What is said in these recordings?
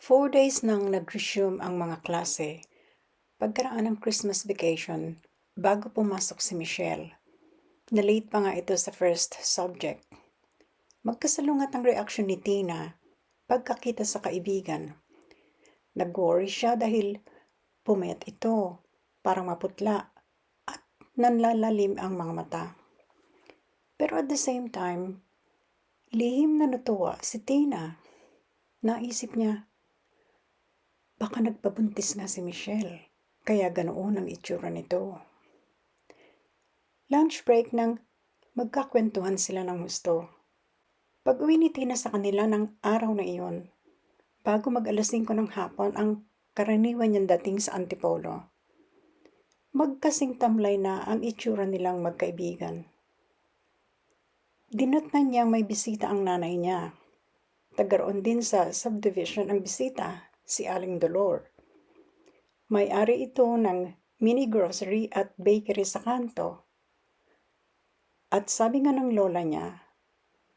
Four days nang nag-resume ang mga klase, pagkaraan ng Christmas vacation, bago pumasok si Michelle. Na-late pa nga ito sa first subject. Magkasalungat ang reaksyon ni Tina pagkakita sa kaibigan. Nag-worry siya dahil pumayat ito, parang maputla, at nanlalalim ang mga mata. Pero at the same time, lihim na natuwa si Tina. Naisip niya, baka nagpabuntis na si Michelle, kaya ganoon ang itsura nito. Lunch break nang magkakwentuhan sila ng gusto. Pag uwi ni Tina sa kanila ng araw na iyon, bago mag alas 5 ng hapon ang karaniwan niyang dating sa Antipolo. Magkasing tamlay na ang itsura nilang magkaibigan. Dinatnan niyang may bisita ang nanay niya. Tagaroon din sa subdivision ang bisita, si Aling Dolor. May-ari ito ng mini grocery at bakery sa kanto. At sabi nga ng lola niya,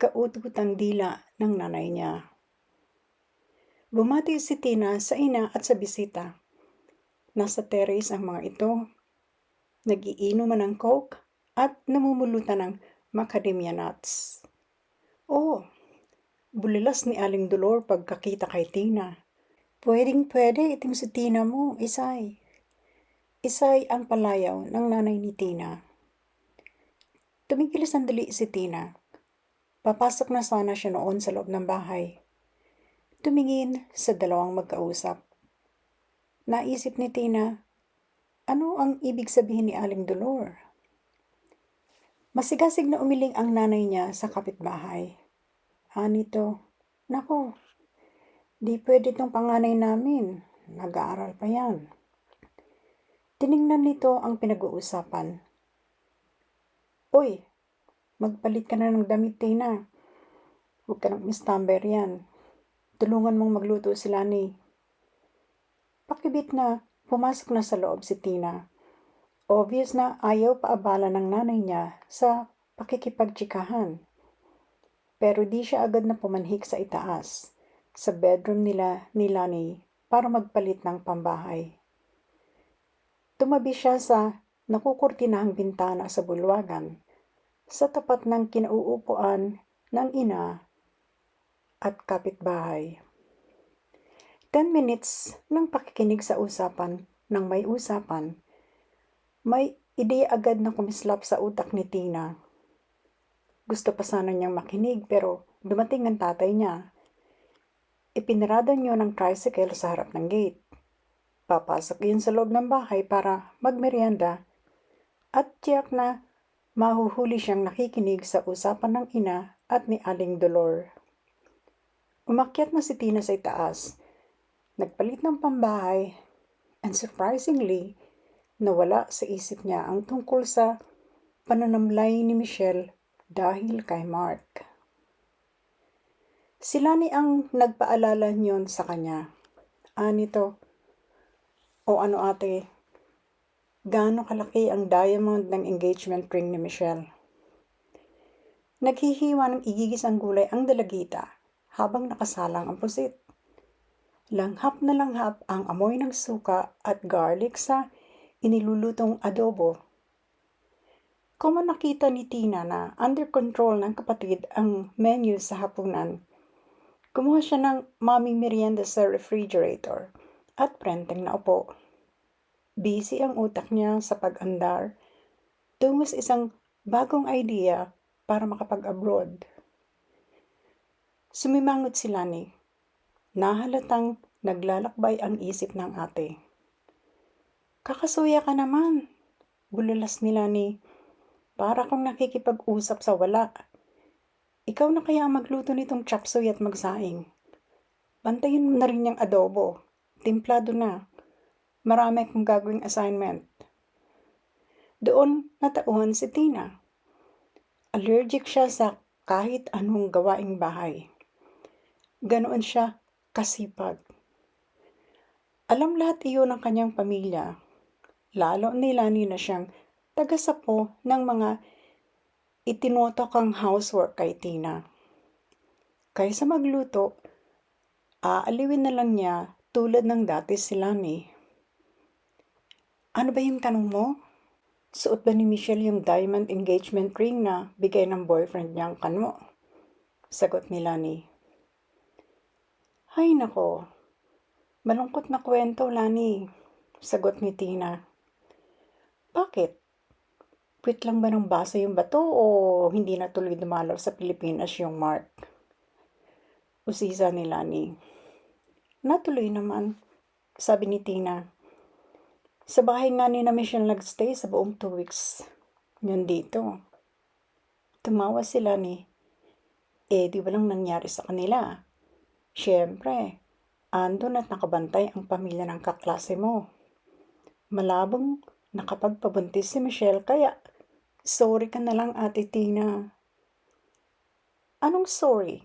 kautut ang dila ng nanay niya. Bumati si Tina sa ina at sa bisita. Nasa terrace ang mga ito. Nagiinuman ng coke at namumulutan ng macadamia nuts. Oh, bulilas ni Aling Dolor pagkakita kay Tina. Pwedeng pwede iting si Tina mo, Isay. Isay ang palayaw ng nanay ni Tina. Tumigil sandali si Tina. Papasok na sana siya noon sa loob ng bahay. Tumingin sa dalawang magkausap. Naisip ni Tina, ano ang ibig sabihin ni Aling Dolor? Masigasig na umiling ang nanay niya sa kapitbahay. Anito, nako, di pwede tong panganay namin. Nag-aaral pa yan. Tiningnan nito ang pinag-uusapan. Uy, magpalit ka na ng damit, Tina. Huwag ka ng mistamber yan. Tulungan mong magluto sila ni. Pakibit na, pumasok na sa loob si Tina. Obvious na ayaw paabala ng nanay niya sa pakikipagtsikahan. Pero di siya agad na pumanhik sa itaas, sa bedroom nila ni Lani para magpalit ng pambahay. Tumabi siya sa nakukurtinahang bintana sa bulwagan, sa tapat ng kinauupuan ng ina at kapitbahay. Ten minutes ng pakikinig sa usapan ng may usapan, may ideya agad na kumislap sa utak ni Tina. Gusto pa sana niyang makinig pero dumating ang tatay niya. Ipinarada niyo ng tricycle sa harap ng gate. Papasok yun sa loob ng bahay para magmerienda at tiyak na mahuhuli siyang nakikinig sa usapan ng ina at ni Aling Dolor. Umakyat na si Tina sa itaas Nagpalit ng pambahay and surprisingly, nawala sa isip niya ang tungkol sa pananamlay ni Michelle dahil kay Mark. Sila ni ang nagpaalala niyon sa kanya. Anito, o ano ate, gaano kalaki ang diamond ng engagement ring ni Michelle? Naghihiwa ng igigis ang gulay ang dalagita habang nakasalang ang pusit. Langhap na langhap ang amoy ng suka at garlic sa inilulutong adobo. Kung nakita ni Tina na under control ng kapatid ang menu sa hapunan, kumuha siya ng maming merienda sa refrigerator at prenteng na upo. Busy ang utak niya sa pag-andar tungo sa isang bagong idea para makapag-abroad. Sumimangot si Lani Nahalatang naglalakbay ang isip ng ate. Kakasuya ka naman, bulalas nila ni, para kung nakikipag-usap sa wala. Ikaw na kaya ang magluto nitong chapsuy at magsaing. Bantayin mo na rin yung adobo. Timplado na. Marami akong gagawing assignment. Doon natauhan si Tina. Allergic siya sa kahit anong gawaing bahay. Ganoon siya kasipag. Alam lahat iyon ng kanyang pamilya, lalo nilani na siyang tagasapo ng mga itinutok ang housework kay Tina. Kaysa magluto, Aaliwin na lang niya tulad ng dati si Lani. Ano ba yung tanong mo? Suot ba ni Michelle yung diamond engagement ring na bigay ng boyfriend niyang kano? Sagot ni Lani. Hay nako, malungkot na kwento, Lani. Sagot ni Tina. Bakit? Quit lang ba ng basa yung bato o hindi na tuloy dumalaw sa Pilipinas yung Mark? Usisa ni Lani. Natuloy naman, sabi ni Tina. Sa bahay nga ni na Michelle nagstay sa buong two weeks. Yun dito. Tumawa sila ni, eh di walang nangyari sa kanila. Siyempre, andon at nakabantay ang pamilya ng kaklase mo. Malabong nakapagpabuntis si Michelle kaya sorry ka na lang ate Tina. Anong sorry?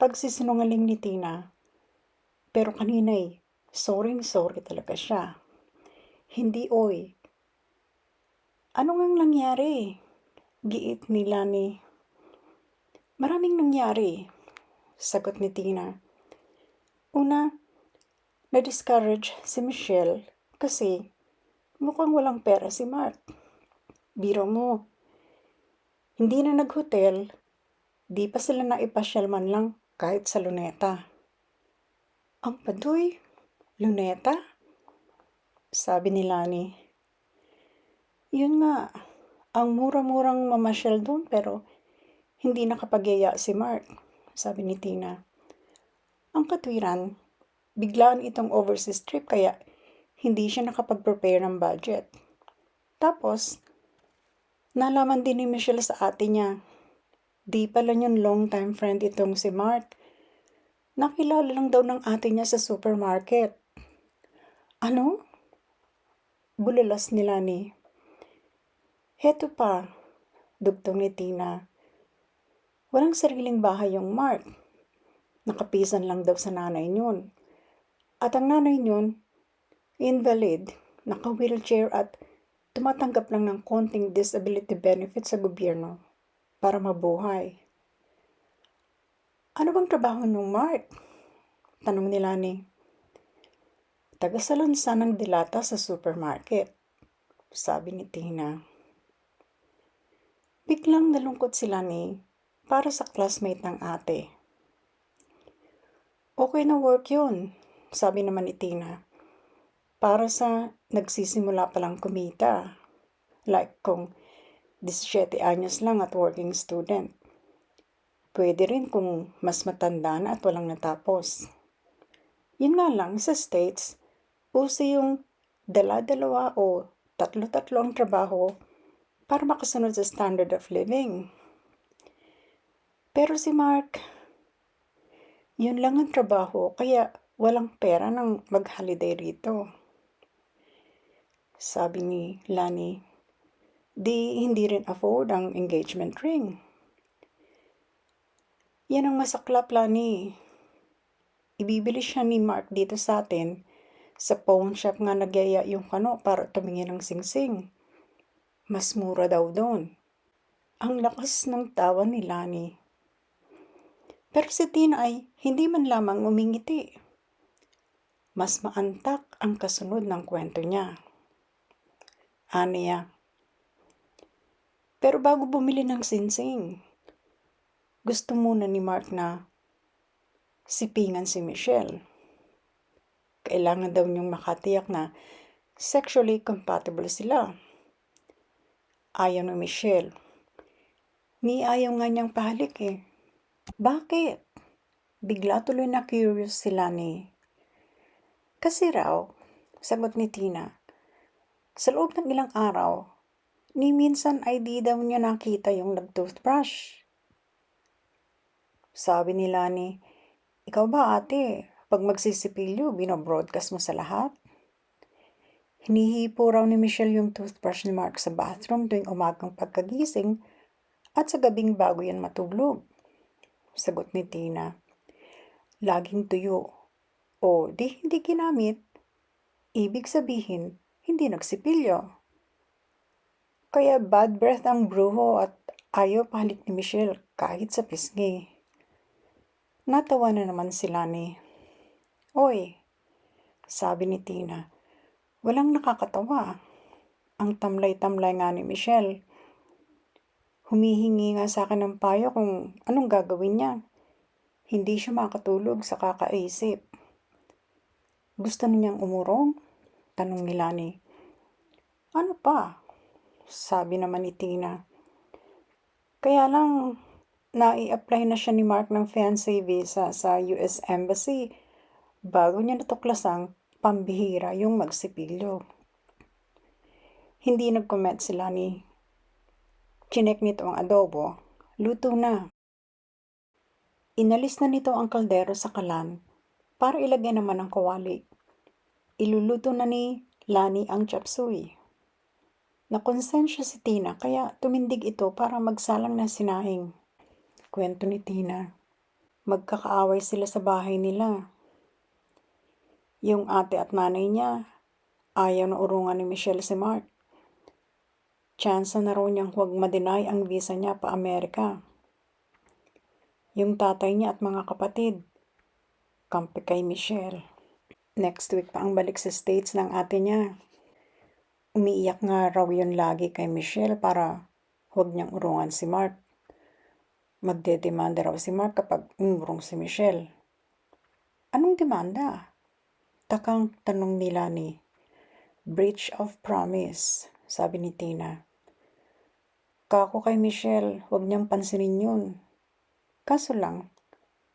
Pagsisinungaling ni Tina. Pero kanina'y sorry sorry talaga siya. Hindi oy. Ano ngang nangyari? Giit ni. Maraming nangyari. Sagot ni Tina. Una, na-discourage si Michelle kasi mukhang walang pera si Mark. Biro mo. Hindi na nag-hotel, di pa sila naipasyal man lang kahit sa luneta. Ang padoy, luneta? Sabi ni Lani. Yun nga, ang mura-murang mamasyal doon pero hindi nakapagyaya si Mark, sabi ni Tina. Ang katwiran, biglaan itong overseas trip kaya hindi siya nakapag-prepare ng budget. Tapos, nalaman din ni Michelle sa ate niya. Di pala yun long-time friend itong si Mark. Nakilala lang daw ng ate niya sa supermarket. Ano? Bulalas nila ni. Heto pa, dugtong ni Tina. Walang sariling bahay yung Mark. Nakapisan lang daw sa nanay niyon. At ang nanay niyon, invalid, naka-wheelchair at tumatanggap lang ng konting disability benefit sa gobyerno para mabuhay. Ano bang trabaho ng Mark? Tanong nila ni. Tagasalansa ng dilata sa supermarket. Sabi ni Tina. Biglang nalungkot sila ni para sa classmate ng ate. Okay na work yun, sabi naman ni Tina. Para sa nagsisimula pa lang kumita. Like kung 17 anyos lang at working student. Pwede rin kung mas matanda na at walang natapos. Yun nga lang, sa States, uso yung dala-dalawa o tatlo-tatlo ang trabaho para makasunod sa standard of living. Pero si Mark, yun lang ang trabaho kaya walang pera ng mag-holiday rito. Sabi ni Lani, di hindi rin afford ang engagement ring. Yan ang masaklap, Lani. Ibibili siya ni Mark dito sa atin. Sa pawn shop nga nagyaya yung kano para tumingin ng singsing. Mas mura daw doon. Ang lakas ng tawa ni Lani. Pero si Tina ay hindi man lamang umingiti. Mas maantak ang kasunod ng kwento niya. Aniya. Pero bago bumili ng sinsing, gusto muna ni Mark na sipingan si Michelle. Kailangan daw niyong makatiyak na sexually compatible sila. Ayaw ni Michelle. Ni ayaw nga niyang pahalik eh. Bakit? Bigla tuloy na curious sila ni. Kasi raw, sagot ni Tina, sa loob ng ilang araw, ni minsan ay di daw niya nakita yung nag-toothbrush. Sabi ni Lani, ikaw ba ate, pag magsisipilyo, binobroadcast mo sa lahat? Hinihipo raw ni Michelle yung toothbrush ni Mark sa bathroom tuwing umagang pagkagising at sa gabing bago yan matulog. Sagot ni Tina. Laging tuyo. O di hindi ginamit. Ibig sabihin, hindi nagsipilyo. Kaya bad breath ang bruho at ayaw pahalik ni Michelle kahit sa pisngi. Natawa na naman sila ni. Oy, sabi ni Tina, walang nakakatawa. Ang tamlay-tamlay nga ni Michelle. Humihingi nga sa akin ng payo kung anong gagawin niya. Hindi siya makatulog sa kakaisip. Gusto niyang umurong? Tanong ni Lani. Ano pa? Sabi naman ni Tina. Kaya lang, nai-apply na siya ni Mark ng fiancé visa sa US Embassy bago niya natuklasang pambihira yung magsipilyo. Hindi nag-comment si Lani. Chinek nito ang adobo. Luto na. Inalis na nito ang kaldero sa kalan para ilagay naman ang kawali. Iluluto na ni Lani ang chapsuy. Nakonsensya si Tina kaya tumindig ito para magsalang ng sinahing. Kwento ni Tina. Magkakaaway sila sa bahay nila. Yung ate at nanay niya, ayaw na urungan ni Michelle si Mark. Chance na raw niyang huwag madeny ang visa niya pa Amerika. Yung tatay niya at mga kapatid, kampi kay Michelle. Next week pa ang balik sa States ng ate niya. Umiiyak nga raw yun lagi kay Michelle para huwag niyang urungan si Mark. Magdedemanda raw si Mark kapag umurong si Michelle. Anong demanda? Takang tanong nila ni Breach of promise, sabi ni Tina. Kako kay Michelle, huwag niyang pansinin yun. Kaso lang,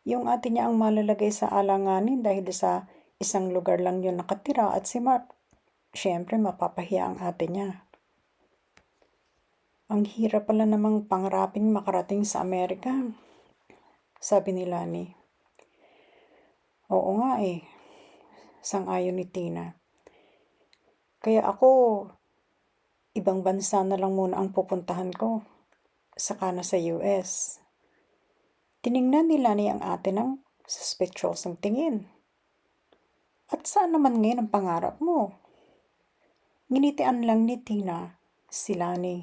yung ate niya ang malalagay sa alanganin dahil sa isang lugar lang yun nakatira at si Mark, syempre mapapahiya ang ate niya. Ang hirap pala namang pangaraping makarating sa Amerika. Sabi ni Lani. Oo nga eh. Sang-ayon ni Tina. Kaya ako, ibang bansa na lang muna ang pupuntahan ko. Saka na sa US. Tiningnan ni Lani ang ate ng suspectiosong tingin. At saan naman ngayon ang pangarap mo? Nginitian lang ni Tina si Lani.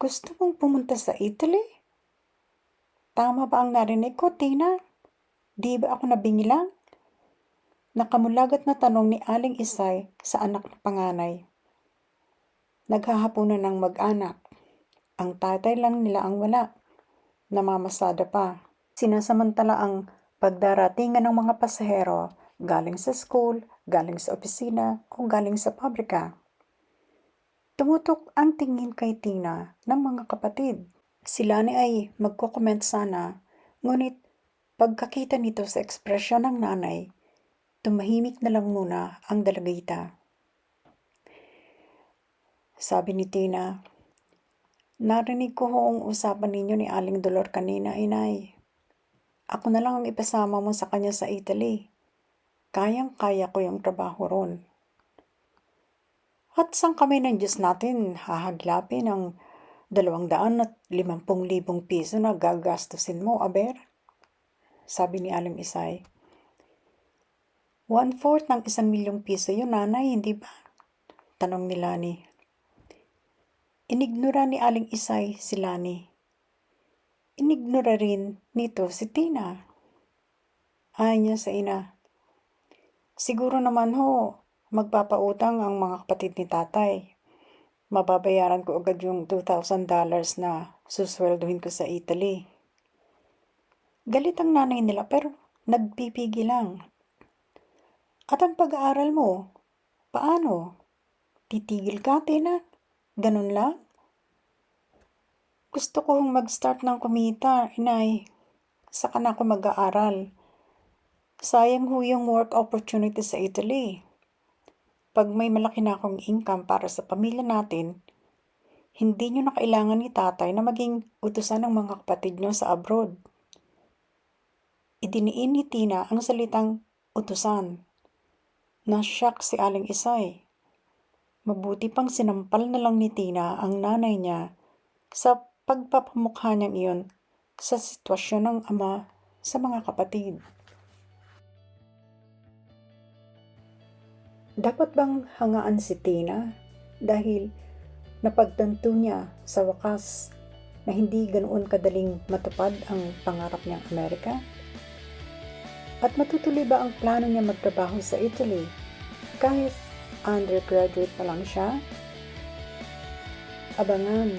Gusto mong pumunta sa Italy? Tama ba ang narinig ko, Tina? Di ba ako nabingilang? Nakamulagat na tanong ni Aling Isay sa anak na panganay. Naghahaponan ng mag-anak. Ang tatay lang nila ang wala. Namamasada pa. Sinasamantala ang pagdaratingan ng mga pasahero galing sa school, galing sa opisina, o galing sa pabrika. Tumutok ang tingin kay Tina ng mga kapatid. Sila ni ay magko-comment sana, ngunit pagkakita nito sa ekspresyon ng nanay, tumahimik na lang muna ang dalagita. Sabi ni Tina, Narinig ko hoong usapan ninyo ni Aling Dolor kanina, inay. Ako na lang ang ipasama mo sa kanya sa Italy. Kayang-kaya ko yung trabaho ron. At saan kami ng Diyos natin hahaglapin ang dalawang daan at limampung libong piso na gagastusin mo, Aber? Sabi ni Aling Isay. One-fourth ng isang milyong piso yun, nanay, hindi ba? Tanong ni Lani. Inignora ni Aling Isay si Lani. Inignora rin nito si Tina. Ay niya sa ina. Siguro naman ho, magpapautang ang mga kapatid ni tatay. Mababayaran ko agad yung $2,000 na susweldohin ko sa Italy. Galit ang nanay nila pero nagpipigil lang. At ang pag-aaral mo, paano? Titigil ka, Tina? Ganun lang? Gusto kong mag-start ng kumita, inay. Saka na ako mag-aaral. Sayang ho yung work opportunity sa Italy pag may malaki na akong income para sa pamilya natin, hindi nyo na kailangan ni tatay na maging utusan ng mga kapatid nyo sa abroad. Idiniin ni Tina ang salitang utusan. Nasyak si Aling Isay. Mabuti pang sinampal na lang ni Tina ang nanay niya sa pagpapamukha niyang iyon sa sitwasyon ng ama sa mga kapatid. Dapat bang hangaan si Tina dahil napagtanto niya sa wakas na hindi ganoon kadaling matupad ang pangarap niyang Amerika? At matutuloy ba ang plano niya magtrabaho sa Italy kahit undergraduate pa lang siya? Abangan